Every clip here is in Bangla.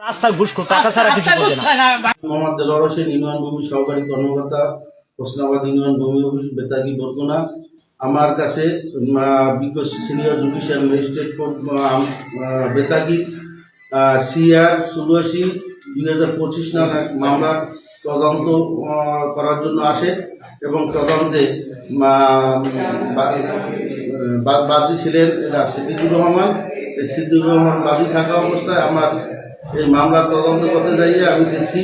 রাস্তা ঘুষ খোর, টাকা ছাড়া কিছু বোঝে না। মোহাম্মদ দেলোয়ার ইউনিয়ন ভূমি সহকারী কর্মকর্তা হোসনাবাদ ইউনিয়ন ভূমি অফিস বেতাগি বরগুনা। আমার কাছে বিজ্ঞ senior judicial magistrate Betagi CR ষোলোশি দুই হাজার পঁচিশ নাম এক মামলার তদন্ত করার জন্য আসে এবং তদন্তে বাদী ছিলেন সিদ্দিকুর রহমান। সিদ্দিকুর রহমান বাদী থাকা অবস্থায় আমার এই মামলার তদন্ত করতে যাইয়ে আমি দেখছি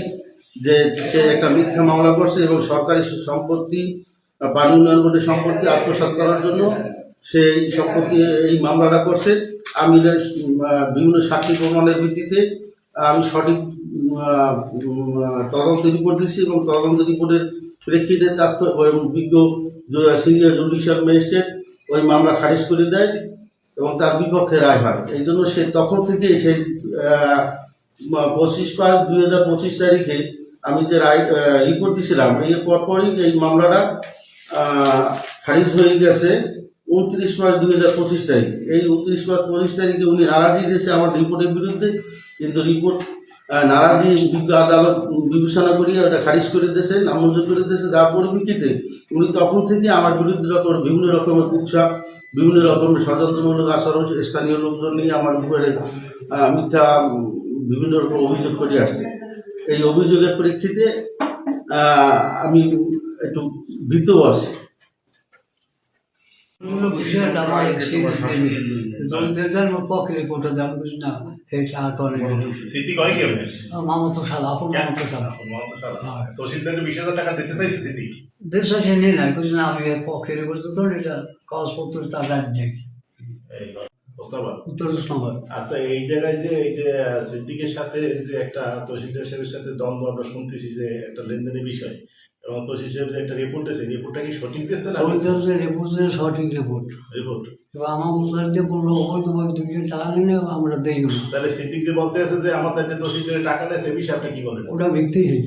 যে সে একটা মিথ্যা মামলা করছে এবং সরকারি সম্পত্তি পানি উন্নয়ন বোর্ডের সম্পত্তি আত্মসাৎ করার জন্য সে এই সম্পত্তি, এই মামলাটা করছে। আমি বিভিন্ন সাক্ষী প্রমাণের ভিত্তিতে আমি সঠিক তদন্ত রিপোর্ট দিচ্ছি এবং তদন্ত রিপোর্টের প্রেক্ষিতে তার তো- ওই বিজ্ঞ সিনিয়র জুডিশিয়াল ম্যাজিস্ট্রেট ওই মামলা খারিজ করে দেয় এবং তার বিপক্ষে রায় হয়। এই জন্য সে তখন থেকে সেই পঁচিশ পাঁচ দুই হাজার পঁচিশ তারিখে আমি যে রায় রিপোর্ট দিয়েছিলাম এই পরপরই এই মামলাটা খারিজ হয়ে গেছে উনত্রিশ মার্চ দুই হাজার পঁচিশ তারিখ। এই উনত্রিশ মার্চ পঁচিশ তারিখে উনি নারাজি দিয়েছে আমার রিপোর্টের বিরুদ্ধে, কিন্তু রিপোর্ট নারাজি বিজ্ঞ আদালত বিবেচনা করিয়ে ওটা খারিজ করে দিয়েছে, নামঞ্জুর করে দিয়েছে, যার পরিপ্রেক্ষিতে উনি তখন থেকে আমার বিরুদ্ধে রকম বিভিন্ন রকমের উৎসাহ বিভিন্ন রকমের ষড়যন্ত্রমূলক আচরণ, স্থানীয় লোকজন নিয়ে আমার উপরে মিথ্যা, বিভিন্ন রকম অভিযোগ করে আসছে। এই অভিযোগের প্রেক্ষিতে আমি একটু ভীত আছি। বিষয়টা আমার পক্ষে কিছু না সেই সাহায্য অনেক সিদ্দিক কি আপনার? মামতো সাল আপন মামতো সাল তহসিলদারকে বিশ হাজার টাকা দিতে চাইছে নিয়ে না আমি পক্ষে তো এটা কাগজপত্র তার রাজ্যে আচ্ছা এই জায়গায় যে এই যে সিদ্দিকের সাথে যে একটা তহসিলদার সাহেবের সাথে দ্বন্দ্ব আমরা শুনতেছি যে একটা লেনদেনের বিষয় এবং তহসিল সাহেব যে একটা রিপোর্ট দিয়েছে রিপোর্টটা কি সঠিক দিচ্ছে না সরকারের রিপোর্টের সঠিক রিপোর্ট রিপোর্ট এবার আমার অনুসারে যে কোনো অবৈধভাবে দুজন টাকা নিলে আমরা দেই না। তাহলে সিদ্দিক যে বলতে আছে যে আমার তাদের তহসিলদারের টাকা নেয় সে বিষয়ে আপনি কি বলেন? ওটা ভিত্তিহীন